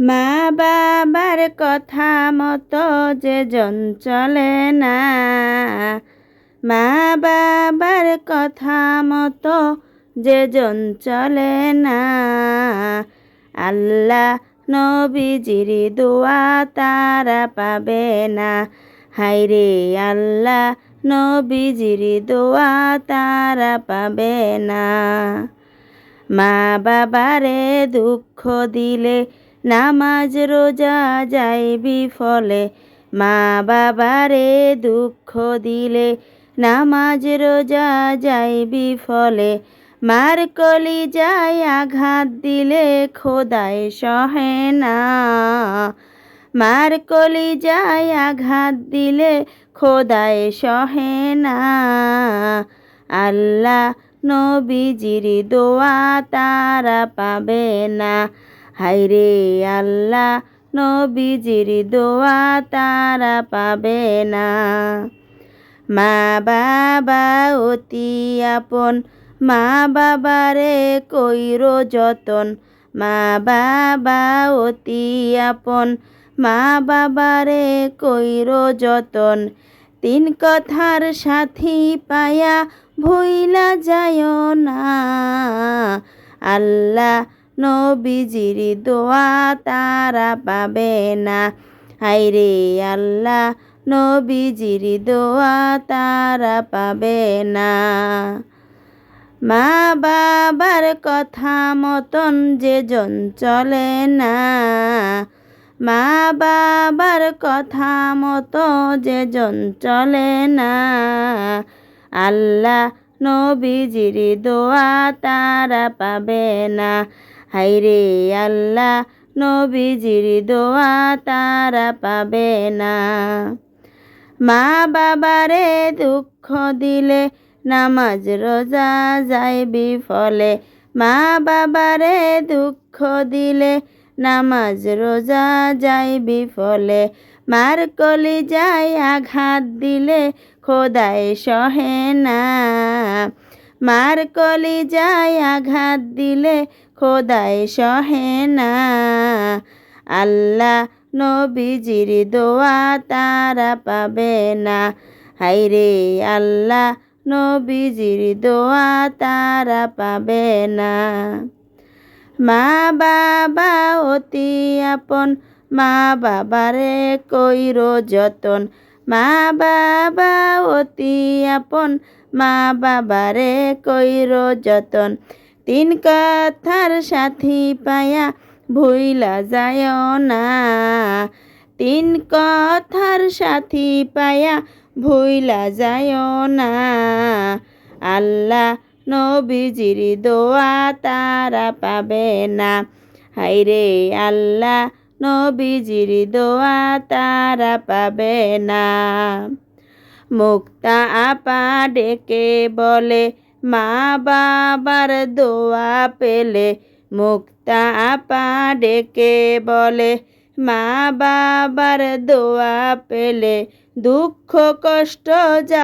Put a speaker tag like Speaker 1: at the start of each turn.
Speaker 1: মা বাবার কথা মতো যে জন চলে না। মা বাবার কথা মতো যে জন চলে না। আল্লাহ নবীজির দোয়া তারা পাবে না। হাইরে আল্লাহ নবীজির দোয়া তারা পাবে না। মা বাবারে দুঃখ দিলে নামাজ রোজা যায় বিফলে। মা বাবারে দুঃখ দিলে নামাজ রোজা যায় বিফলে। মার কলি যায় আঘাত দিলে খোদায় সহে না। মার কলি যায় আঘাত দিলে খোদায় সহে না। আল্লাহ নবীজির দোয়া তারা পাবে না। হাইরে আল্লাহ নবীজির দোয়া তারা পাবে না। মা বাবা অতি আপন, মা বাবারে কইর যতন। মা বাবা অতি আপন, মা বাবারে কইর যতন। তিন কথার সাথী পায়া ভুইলা যায় না। আল্লাহ নবীজির দোয়া তারা পাবে না। হাইরে আল্লাহ, নবীজির দোয়া তারা পাবে না। মা বাবার কথা মতন যে জন চলে না। মা বাবার কথা মতো যে জন চলে না। আল্লাহ, নবীজির দোয়া তারা পাবে না। হাইরে আল্লাহ, নবীজির দোয়া তারা পাবে না। মা বাবারে দুঃখ দিলে, নামাজ, রোজা যায় বিফলে মা বাবারে দুঃখ দিলে, নামাজ, রোজা যায় বিফলে মার কলি যায় আঘাত দিলে, খোদায় সহে না। মার কলি যায় আঘাত দিলে খোদায় সহে না। আল্লাহ নবীজির দোয়া তারা পাবে না। হাইরে আল্লাহ নবীজির দোয়া তারা পাবে না। মা বাবা অতি আপন, মা বাবারে কইর যতন। মা বাবা, অতি আপন। মা বাবারে কইর যতন। তিন কথার সাথী পায়া ভুইলা যায় না। তিন কথার সাথী পায়া ভুইলা যায় না। আল্লাহ নবীজির দোয়া তারা পাবে না। হাইরে আল্লাহ নবীজির দোয়া তারা পাবে না। মুক্তা আপা ডেকে বলে, মা বাবার দোয়া পেলে। মুক্তা আপা ডেকে বলে, মা বাবার দোয়া পেলে। দুঃখ কষ্ট যা